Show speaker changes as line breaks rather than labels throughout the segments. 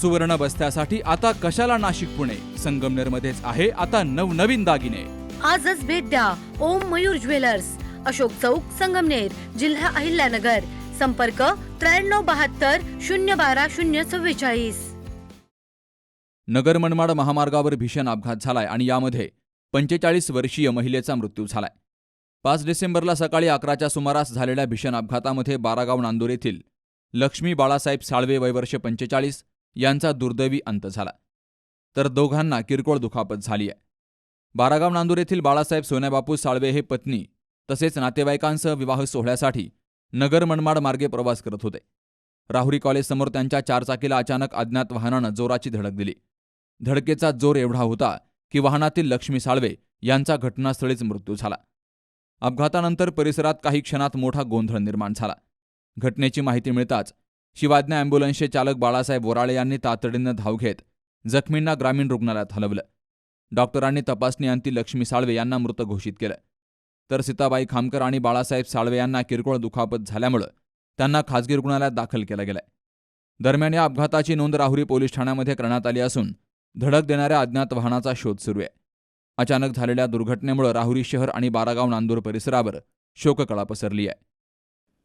सुवर्ण बस्त्यासाठी आता कशाला नाशिक पुणे? संगमनेर मध्येच आहे आता नवनवीन दागिने.
आजच भेट द्या ओम मयूर ज्वेलर्स. अशोक चौक संगमनेर जिल्हा अहिल्यानगर. संपर्क त्र्याण्णव बहात्तर शून्य बारा शून्य चव्वेचाळीस.
नगर मनमाड महामार्गावर भीषण अपघात झालाय आणि यामध्ये पंचेचाळीस वर्षीय महिलेचा मृत्यू झालाय. पाच डिसेंबरला सकाळी अकराच्या सुमारास झालेल्या भीषण अपघातामध्ये बारागाव नांदूर येथील लक्ष्मी बाळासाहेब साळवे वयवर्ष पंचेचाळीस यांचा दुर्दैवी अंत झाला. तर दोघांना किरकोळ दुखापत झाली आहे बारागाव नांदूर येथील बाळासाहेब सोन्याबापू साळवे हे पत्नी तसेच नातेवाईकांसह विवाह सोहळ्यासाठी नगर मनमाड मार्गे प्रवास करत होते. राहुरी कॉलेजसमोर त्यांच्या चारचाकीला अचानक अज्ञात वाहनानं जोराची धडक दिली. धडकेचा जोर एवढा होता की वाहनातील लक्ष्मी साळवे यांचा घटनास्थळीच मृत्यू झाला. अपघातानंतर परिसरात काही क्षणात मोठा गोंधळ निर्माण झाला. घटनेची माहिती मिळताच शिवाज्ञा अँब्युलन्सचे चालक बाळासाहेब बोराळे यांनी तातडीनं धाव घेत जखमींना ग्रामीण रुग्णालयात हलवलं. डॉक्टरांनी तपासणी अंती लक्ष्मी साळवे यांना मृत घोषित केलं. तर सीताबाई खामकर आणि बाळासाहेब साळवे यांना किरकोळ दुखापत झाल्यामुळं त्यांना खासगी रुग्णालयात दाखल केलं गेलंय. दरम्यान या अपघाताची नोंद राहुरी पोलीस ठाण्यामध्ये करण्यात आली असून धडक देणाऱ्या अज्ञात वाहनाचा शोध सुरू आहे. अचानक झालेल्या दुर्घटनेमुळे राहुरी शहर आणि बारागाव नांदूर परिसरावर शोककळा पसरली आहे.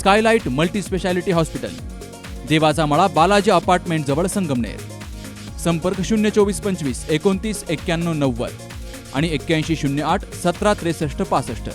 स्कायलाइट मल्टी स्पेशालिटी हॉस्पिटल देवाचा मळा बालाजी अपार्टमेंट जवळ संगमनेर. संपर्क शून्य चोवीस पंचवीस एकोणतीस एक्क्याण्णव नव्वद आणि एक्क्याऐंशी शून्य आठ सतरा त्रेसष्ट पासष्ट.